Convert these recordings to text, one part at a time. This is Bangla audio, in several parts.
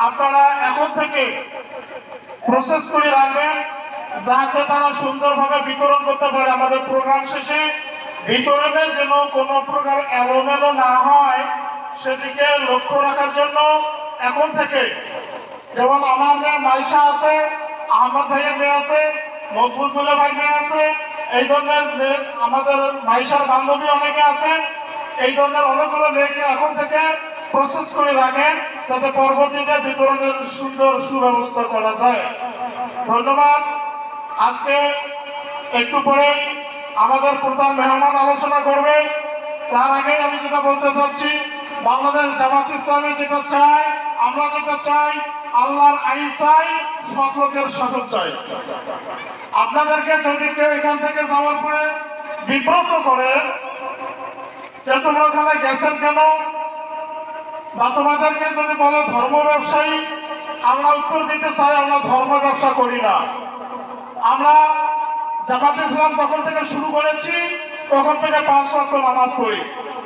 আপনারা এখন থেকে প্রসেস করে রাখবেন। যাতে তারা সুন্দরভাবে বিতরণ করতে পারে আমাদের প্রোগ্রাম শেষে। বিতরণের জন্য কোনো প্রকার এলোমেলো না হয়, সেদিকে লক্ষ্য রাখার জন্য এখন থেকে যেমন আমাদের মাইশা আছে, আহমদ ভাইয়ের মেয়ে আছে মকবুলদুল্লাহ ভাই মেয়ে আছে, এই ধরনের মেয়ে- আমাদের মাইশার বান্ধবী অনেকে আছে, এই ধরনের অনেকগুলো মেয়েকে এখন থেকে প্রসেস করে রাখেন। যাতে পরবর্তীতে বিতরণের সুন্দর সুব্যবস্থা করা যায়। ধন্যবাদ। আজকে একটু পরে আমাদের প্রধান মেহমান আলোচনা করবে। তার আগে আমি যেটা বলতে চাচ্ছি, বাংলাদেশ জামাত ইসলামী যেটা চাই আমরা যেটা চাই, আল্লাহর আইন চাই, সৎ লোকের শাসন চাই। আপনাদেরকে যদি কেউ এখান থেকে যাওয়ার পরে বিব্রত করে যে ওখানে গেছেন কেন? বা তোমাদেরকে যদি বলে, ধর্ম ব্যবসায়ী, আমরা উত্তর দিতে চাই, আমরা ধর্ম ব্যবসা করি না। আমরা জামাত ইসলাম যখন থেকে শুরু করেছি, তখন থেকে পাঁচ ওয়াক্ত নামাজ পড়ি,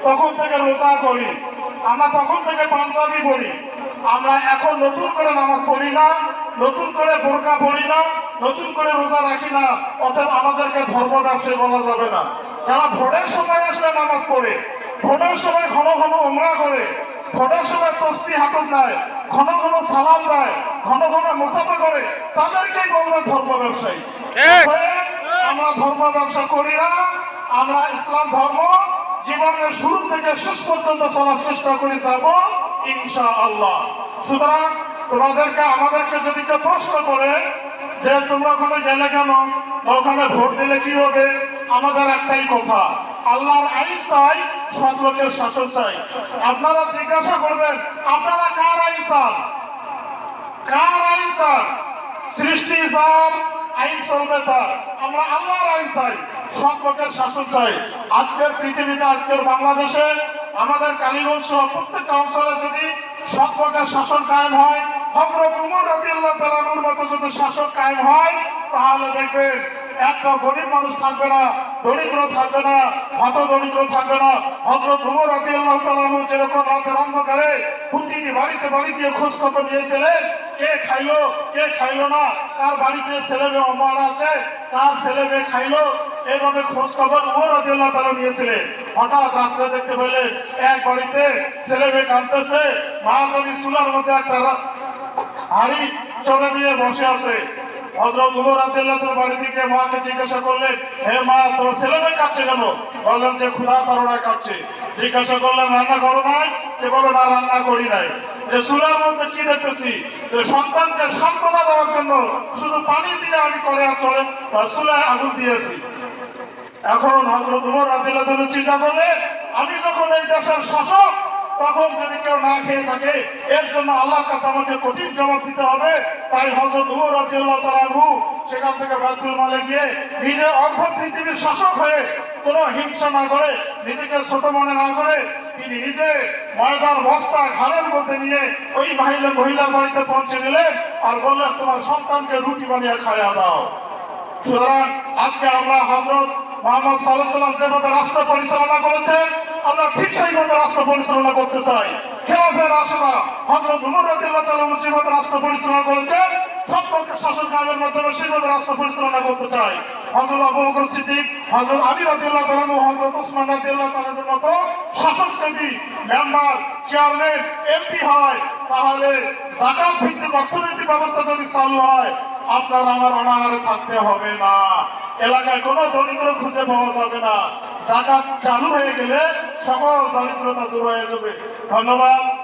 তখন থেকে রোজা করি আমরা তখন থেকে পাঞ্জাবি পড়ি। আমরা এখন নতুন করে নামাজ পড়ি না, নতুন করে বোরকা পড়ি না, নতুন করে রোজা রাখি না, অতএব আমাদেরকে ধর্ম ব্যবসায়ী বলা যাবে না। যারা ভোটের সময় আসলে নামাজ পড়ে, ভোটের সময় ঘন ঘন উমরা করে ভোটের সময় তস্তি হাতত দেয় ঘন ঘন সালাম দেয় ঘন ঘন মুসাফা করে তাদেরকেই বলবে ধর্ম ব্যবসায়ী। আমরা ধর্ম ব্যবসা করি না আমরা ইসলাম ধর্ম জীবনের শুরু থেকে শেষ পর্যন্ত চলার চেষ্টা করে যাব ইনশা আল্লাহ সুতরাং তোমাদেরকে আমাদেরকে যদি কেউ প্রশ্ন করে যে তোমরা ওখানে গেলে কেন ওখানে ভোট দিলে কি হবে আমাদের একটাই কথা আল্লাহর আইন চাই সৎ লোকের শাসন চাই। আপনারা জিজ্ঞাসা করবেন, আপনারা কার আইন চান? কার আইন চান? সৃষ্টি যার, আইন চলবে তার। আমরা আল্লাহর আইন চাই সৎ শাসন চাই। আজকের পৃথিবীতে, আজকের বাংলাদেশে, আমাদের কালীগঞ্জ সহ প্রত্যেকটা অঞ্চলে যদি সৎ শাসন কায়েম হয় হজরত উমর রাদিয়াল্লাহু তাআলার মতো যদি শাসন কায়েম হয়, তাহলে দেখবেন একটা গরিব মানুষ থাকবে না, দরিদ্র থাকবে না হত দরিদ্র থাকবে না উমর রাদিয়াল্লাহু তাআলা যেরকম রাতের অন্ধকারে প্রতিটি বাড়িতে বাড়িতে খোঁজ খবর নিয়েছিলেন কে খাইলো কে খাইলো না, কার বাড়িতে ছেলে মেয়ে অমার আছে, কার ছেলে মেয়ে খাইলো, এভাবে খোঁজ খবর উমর রাদিয়াল্লাহু তাআলা নিয়েছিলেন হঠাৎ রাত্রে দেখতে পেলেন এক বাড়িতে ছেলে মেয়ে কাঁদতেছে, মা যদি চুলার মধ্যে একটা হাড়ি চলে দিয়ে বসে আছে। হজরত উমর আব্দুল্লাহ তোর বাড়ি থেকে মাকে জিজ্ঞাসা করলেন, হে মা, তোমার ছেলে মেয়ে কাঁদছে কেন? বললেন যে ক্ষুধা তারা কাঁদছে জিজ্ঞাসা করলেন, রান্না করো নাই? কে বলো না, রান্না করি নাই। যে চুলার মধ্যে কি দেখতেছি? যে, সন্তানকে সান্ত্বনা দেওয়ার জন্য শুধু পানি দিয়ে আমি করে চলে চুলায় আগুন দিয়েছি। এখন হজরত উমর আদিল্লাহ চিন্তা করলে আমি যখন এই দেশের শাসক তখন যদি কেউ না খেয়ে থাকে। এর জন্য আল্লাহর কাছে আমাকে কঠিন জবাব দিতে হবে। তাই হজরত উমর রাদিয়াল্লাহু তাআলা সেখান থেকে বায়তুল মালে গিয়ে নিজে অর্ধ পৃথিবীর শাসক হয়ে কোনো হিংসা না করে, নিজেকে ছোট মনে না করে, তিনি নিজে ময়দার বস্তা, ঘাড়ের মধ্যে নিয়ে ওই মহিলা মহিলার বাড়িতে পৌঁছে দিলেন আর বললেন, তোমার সন্তানকে রুটি বানিয়ে খাইয়া দাও। সুতরাং আজকে আমরা হজরত মোহাম্মদ সাল্লাহ সাল্লাম যেভাবে রাষ্ট্র পরিচালনা করেছেন আমরা ঠিক সেইভাবে রাষ্ট্র পরিচালনা করতে চাই। খেলাফের রাষ্ট্র হজরত উমর রাদিয়াল্লাহু যেভাবে রাষ্ট্র পরিচালনা করেছেন সবকে শাসন কামের মাধ্যমে সেভাবে রাষ্ট্র পরিচালনা করতে চাই। হজরত আবু বকর সিদ্দিক হজরত আলী রাদিয়াল্লাহু তাআলা হজরত ওসমান রাদিয়াল্লাহু তাআলার মতো শাসক যদি মেম্বার, চেয়ারম্যান, এমপি হয়। তাহলে জাকাত ভিত্তিক অর্থনৈতিক ব্যবস্থা যদি চালু হয়, আপনার আমার অনাহারে থাকতে হবে না। এলাকায় কোনো দরিদ্র খুঁজে পাওয়া যাবে না। জাকাত চালু হয়ে গেলে সকল দরিদ্রতা দূর হয়ে যাবে। ধন্যবাদ।